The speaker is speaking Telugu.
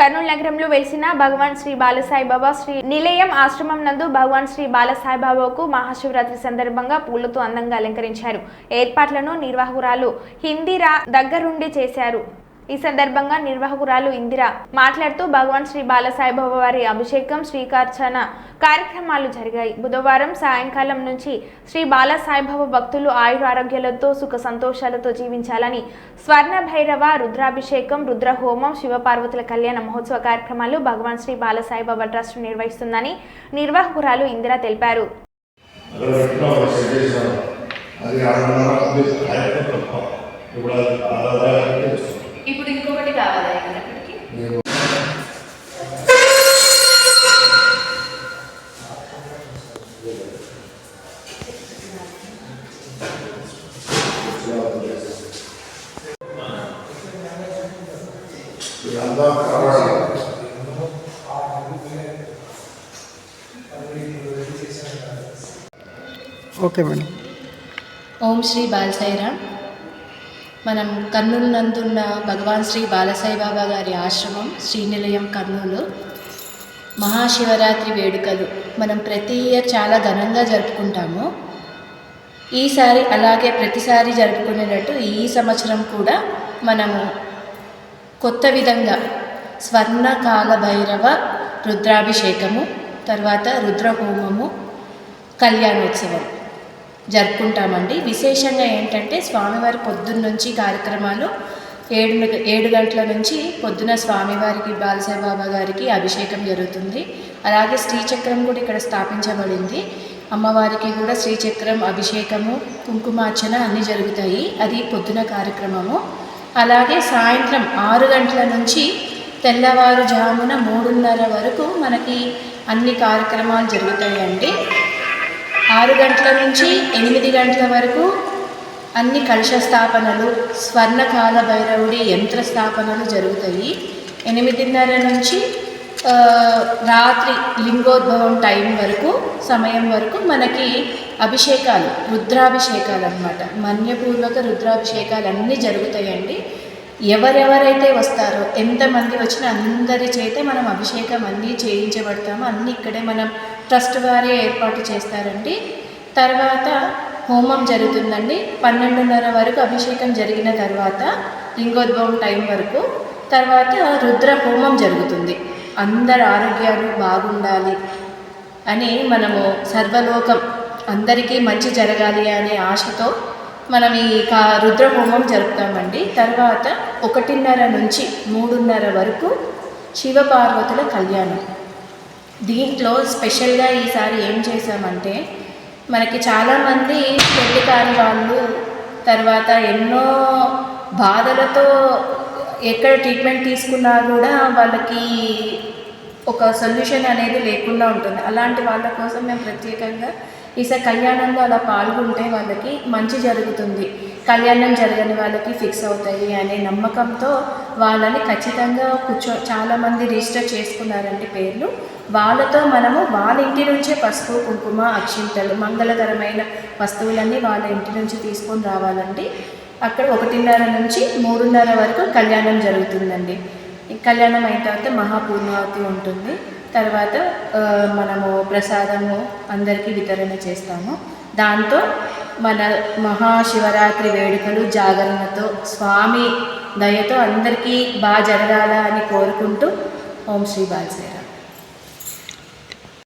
కర్నూలు నగరంలో వెలిసిన భగవాన్ శ్రీ బాలసాయిబాబా శ్రీ నిలయం ఆశ్రమం నందు భగవాన్ శ్రీ బాలసాయిబాబాకు మహాశివరాత్రి సందర్భంగా పూలతో అందంగా అలంకరించారు. ఏర్పాట్లను నిర్వాహకురాలు హిందీరా దగ్గరుండి చేశారు. ఈ సందర్భంగా నిర్వాహకురాలు ఇందిర మాట్లాడుతూ భగవాన్ శ్రీ బాలసాయిబాబా వారి అభిషేకం శ్రీకార్చన కార్యక్రమాలు జరిగాయి. బుధవారం సాయంకాలం నుంచి శ్రీ బాలసాయిబాబా భక్తులు ఆయుర ఆరోగ్యాలతో సుఖ సంతోషాలతో జీవించాలని స్వర్ణ భైరవ రుద్రాభిషేకం రుద్రహోమం శివపార్వతుల కళ్యాణ మహోత్సవ కార్యక్రమాలు భగవాన్ శ్రీ బాలసాయిబాబా ట్రస్ట్ నిర్వహిస్తుందని నిర్వాహకురాలు ఇందిర తెలిపారు. అది ఇప్పుడు ఇంకొకటి కావాలా కావాలి ఓకే మేడం ఓం శ్రీ బాలసాయిరామ్. మనం కర్నూలు నందున్న భగవాన్ శ్రీ బాలసాయి బాబా గారి ఆశ్రమం శ్రీనిలయం కర్నూలు. మహాశివరాత్రి వేడుకలు మనం ప్రతి ఇయర్ చాలా ఘనంగా జరుపుకుంటాము. ఈసారి అలాగే ప్రతిసారి జరుపుకునేటట్టు ఈ సంవత్సరం కూడా మనము కొత్త విధంగా స్వర్ణకాల భైరవ రుద్రాభిషేకము తర్వాత రుద్రహోమము కళ్యాణోత్సవం. జరుపుకుంటామండి. విశేషంగా ఏంటంటే స్వామివారి పొద్దున్న నుంచి కార్యక్రమాలు ఏడు ఏడు గంటల నుంచి పొద్దున స్వామివారికి బాలసాయిబాబా గారికి అభిషేకం జరుగుతుంది. అలాగే శ్రీచక్రం కూడా ఇక్కడ స్థాపించబడింది. అమ్మవారికి కూడా శ్రీచక్రం అభిషేకము కుంకుమార్చన అన్నీ జరుగుతాయి. అది పొద్దున కార్యక్రమము. అలాగే సాయంత్రం ఆరు గంటల నుంచి తెల్లవారుజామున మూడున్నర వరకు మనకి అన్ని కార్యక్రమాలు జరుగుతాయండి. ఆరు గంటల నుంచి ఎనిమిది గంటల వరకు అన్ని కలుష స్థాపనలు స్వర్ణకాల భైరవుడి యంత్ర స్థాపనలు జరుగుతాయి. ఎనిమిదిన్నర నుంచి రాత్రి లింగోద్భవం టైం వరకు సమయం వరకు మనకి అభిషేకాలు రుద్రాభిషేకాలు అనమాట మన్యపూర్వక రుద్రాభిషేకాలు అన్నీ జరుగుతాయండి. ఎవరెవరైతే వస్తారో ఎంతమంది వచ్చినా అందరి చేత మనం అభిషేకం అన్నీ చేయించబడతాము. అన్నీ ఇక్కడే మనం ట్రస్ట్ వారే ఏర్పాటు చేస్తారండి. తర్వాత హోమం జరుగుతుందండి. పన్నెండున్నర వరకు అభిషేకం జరిగిన తర్వాత లింగోద్భవం టైం వరకు తర్వాత రుద్ర హోమం జరుగుతుంది. అందరి ఆరోగ్యాలు బాగుండాలి అని మనము సర్వలోకం అందరికీ మంచి జరగాలి అనే ఆశతో మనం ఈ కా రుద్రహోమం జరుపుతామండి. తర్వాత ఒకటిన్నర నుంచి మూడున్నర వరకు శివపార్వతుల కళ్యాణం. దీంట్లో స్పెషల్గా ఈసారి ఏం చేశామంటే మనకి చాలామంది పెళ్ళి కాని వాళ్ళు తర్వాత ఎన్నో బాధలతో ఎక్కడ ట్రీట్మెంట్ తీసుకున్నా కూడా వాళ్ళకి ఒక సొల్యూషన్ అనేది లేకుండా ఉంటుంది. అలాంటి వాళ్ళ కోసం మేము ప్రత్యేకంగా ఈసారి కళ్యాణంలో అలా పాల్గొంటే వాళ్ళకి మంచి జరుగుతుంది. కళ్యాణం జరగని వాళ్ళకి ఫిక్స్ అవుతాయి అనే నమ్మకంతో వాళ్ళని ఖచ్చితంగా కూర్చో చాలామంది రిజిస్టర్ చేసుకున్నారండి పేర్లు. వాళ్ళతో మనము వాళ్ళ ఇంటి నుంచే పసుపు కుంకుమ అక్షింతలు మంగళకరమైన వస్తువులన్నీ వాళ్ళ ఇంటి నుంచి తీసుకొని రావాలండి. అక్కడ ఒకటిన్నర నుంచి మూడున్నర వరకు కళ్యాణం జరుగుతుందండి. కళ్యాణం అయిన తర్వాత మహాపూర్ణావతి ఉంటుంది. తర్వాత మనము ప్రసాదము అందరికీ వితరణ చేస్తాము. దాంతో మన మహాశివరాత్రి వేడుకలు జాగరణతో స్వామి దయతో అందరికీ బాగా జరగాల అని కోరుకుంటూ ఓం శ్రీ బాలసేరా